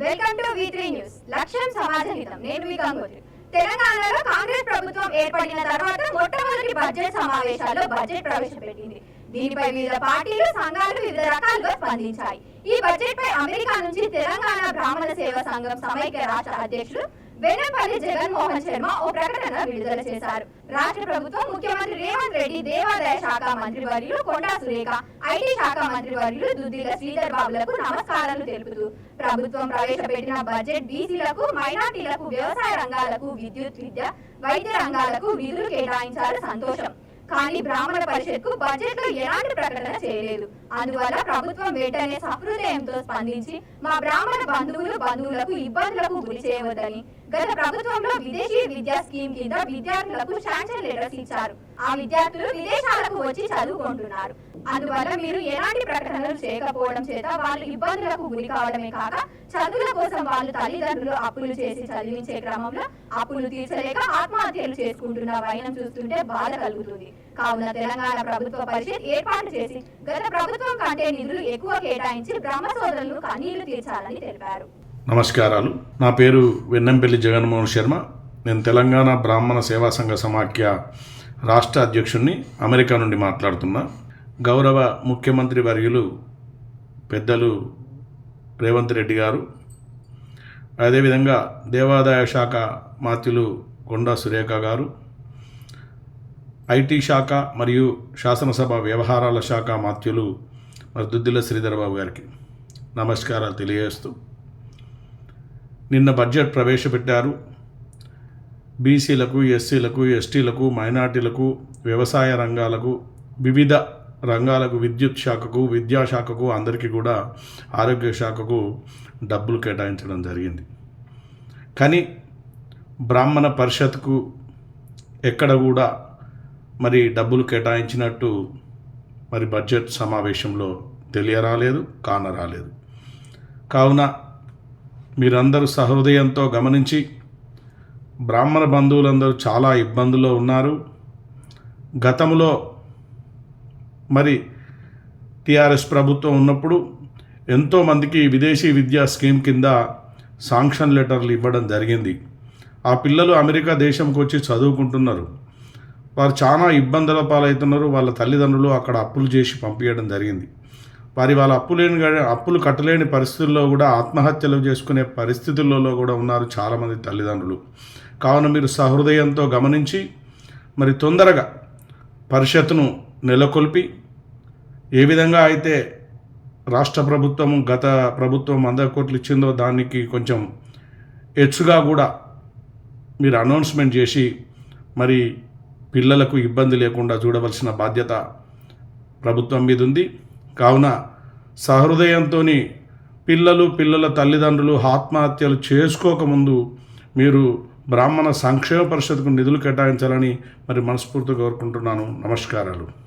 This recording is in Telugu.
వెల్కమ్ టు వి న్యూస్ లక్ష్యం సమాజ హితం నేను మీ గంగోత్రి తెలంగాణలో కాంగ్రెస్ ప్రభుత్వం ఏర్పడిన తర్వాత మొట్టమొదటి బడ్జెట్ సమావేశాల్లో బడ్జెట్ ప్రవేశపెట్టింది. దీనిపై వివిధ పార్టీలు సంఘాలు వివిధ రకాలుగా స్పందించాయి. ఈ బడ్జెట్ పై అమెరికా నుంచి తెలంగాణ బ్రాహ్మణ సేవా సంఘం సమైక్య రాష్ట్ర అధ్యక్షుడు వెల్లంపల్లి జగన్మోహన్ శర్మ ఓ ప్రకటన విడుదల చేశారు. రాష్ట్ర ప్రభుత్వం ముఖ్యమంత్రి రేవంత్ రెడ్డి దేవాదాయ శాఖ మంత్రి వర్యులు కొండా సురేఖ ఐటీ శాఖ మంత్రి వర్యులు దుద్దిల శ్రీధర్ బాబులకు నమస్కారాలు తెలుపుతూ ప్రభుత్వం ప్రవేశపెట్టిన బడ్జెట్ బీసీలకు మైనార్టీలకు వ్యవసాయ రంగాలకు విద్యుత్ విద్య వైద్య రంగాలకు నిధులు కేటాయించారు సంతోషం. కానీ బ్రాహ్మణ పరిషత్కు బడ్జెట్లో ఎలాంటి ప్రకటన చేయలేదు. అందువల్ల ప్రభుత్వం వెంటనే సహృదయంతో స్పందించి మా బ్రాహ్మణ బంధువులు బంధువులకు ఇబ్బందులకు గురి చేయవద్దని గత ప్రభుత్వంలో విదేశీ విద్యా స్కీమ్ కింద విద్యార్థులకు శాంక్షన్ లెటర్స్ ఇచ్చారు. ఆ విద్యార్థులు విదేశాలకు వచ్చి చదువుకుంటున్నారు. అందువల్ల మీరు ఎలాంటి ప్రకటనలు చేయకపోవడం చేత వాళ్ళు ఇబ్బందులకు గురి కావడమే కాక చదువుల కోసం వాళ్ళు తల్లిదండ్రులు అప్పులు చేసి చదివించే క్రమంలో అప్పులు తీర్చలేక ఆత్మహత్యలు చేసుకుంటున్న వైనం చూస్తుంటే బాధ కలుగుతుంది. కావున తెలంగాణ ప్రభుత్వ పరిషత్ ఏర్పాటు చేసి గత ప్రభుత్వం కంటే నిధులు ఎక్కువ కేటాయించి బ్రహ్మ సోదరులు కన్నీళ్ళు తీర్చాలని తెలిపారు. నమస్కారాలు. నా పేరు వెన్నంపల్లి జగన్మోహన్ శర్మ. నేను తెలంగాణ బ్రాహ్మణ సేవా సంఘ సమాఖ్య రాష్ట్ర అధ్యక్షుడిని అమెరికా నుండి మాట్లాడుతున్నా. గౌరవ ముఖ్యమంత్రి వర్యులు పెద్దలు రేవంత్ రెడ్డి గారు అదేవిధంగా దేవాదాయ శాఖ మాత్యులు కొండా సురేఖ గారు ఐటీ శాఖ మరియు శాసనసభ వ్యవహారాల శాఖ మాత్యులు మరి దుద్దిల శ్రీధర్ బాబు గారికి నమస్కారాలు తెలియజేస్తూ నిన్న బడ్జెట్ ప్రవేశపెట్టారు. బీసీలకు ఎస్సీలకు ఎస్టీలకు మైనార్టీలకు వ్యవసాయ రంగాలకు వివిధ రంగాలకు విద్యుత్ శాఖకు విద్యాశాఖకు అందరికీ కూడా ఆరోగ్య శాఖకు డబ్బులు కేటాయించడం జరిగింది. కానీ బ్రాహ్మణ పరిషత్కు ఎక్కడ కూడా మరి డబ్బులు కేటాయించినట్టు మరి బడ్జెట్ సమావేశంలో తెలియరాలేదు కానరాలేదు. కావున మీరందరూ సహృదయంతో గమనించి బ్రాహ్మణ బంధువులందరూ చాలా ఇబ్బందుల్లో ఉన్నారు. గతంలో మరి టీఆర్ఎస్ ప్రభుత్వం ఉన్నప్పుడు ఎంతోమందికి విదేశీ విద్యా స్కీమ్ కింద సాంక్షన్ లెటర్లు ఇవ్వడం జరిగింది. ఆ పిల్లలు అమెరికా దేశంకి వచ్చి చదువుకుంటున్నారు. వారు చాలా ఇబ్బందుల పాలవుతున్నారు. వాళ్ళ తల్లిదండ్రులు అక్కడ అప్పులు చేసి పంపించడం జరిగింది. వారి వాళ్ళ అప్పులేని అప్పులు కట్టలేని పరిస్థితుల్లో కూడా ఆత్మహత్యలు చేసుకునే పరిస్థితుల్లో కూడా ఉన్నారు చాలామంది తల్లిదండ్రులు. కావున మీరు సహృదయంతో గమనించి మరి తొందరగా పరిషత్తును నెలకొల్పి ఏ విధంగా అయితే రాష్ట్ర ప్రభుత్వం గత ప్రభుత్వం వంద కోట్లు ఇచ్చిందో దానికి కొంచెం హెచ్చుగా కూడా మీరు అనౌన్స్మెంట్ చేసి మరి పిల్లలకు ఇబ్బంది లేకుండా చూడవలసిన బాధ్యత ప్రభుత్వం మీద ఉంది. కావున సహృదయంతో పిల్లలు పిల్లల తల్లిదండ్రులు ఆత్మహత్యలు చేసుకోకముందు మీరు బ్రాహ్మణ సంక్షేమ పరిషత్కు నిధులు కేటాయించాలని మరి మనస్ఫూర్తిగా కోరుకుంటున్నాను. నమస్కారాలు.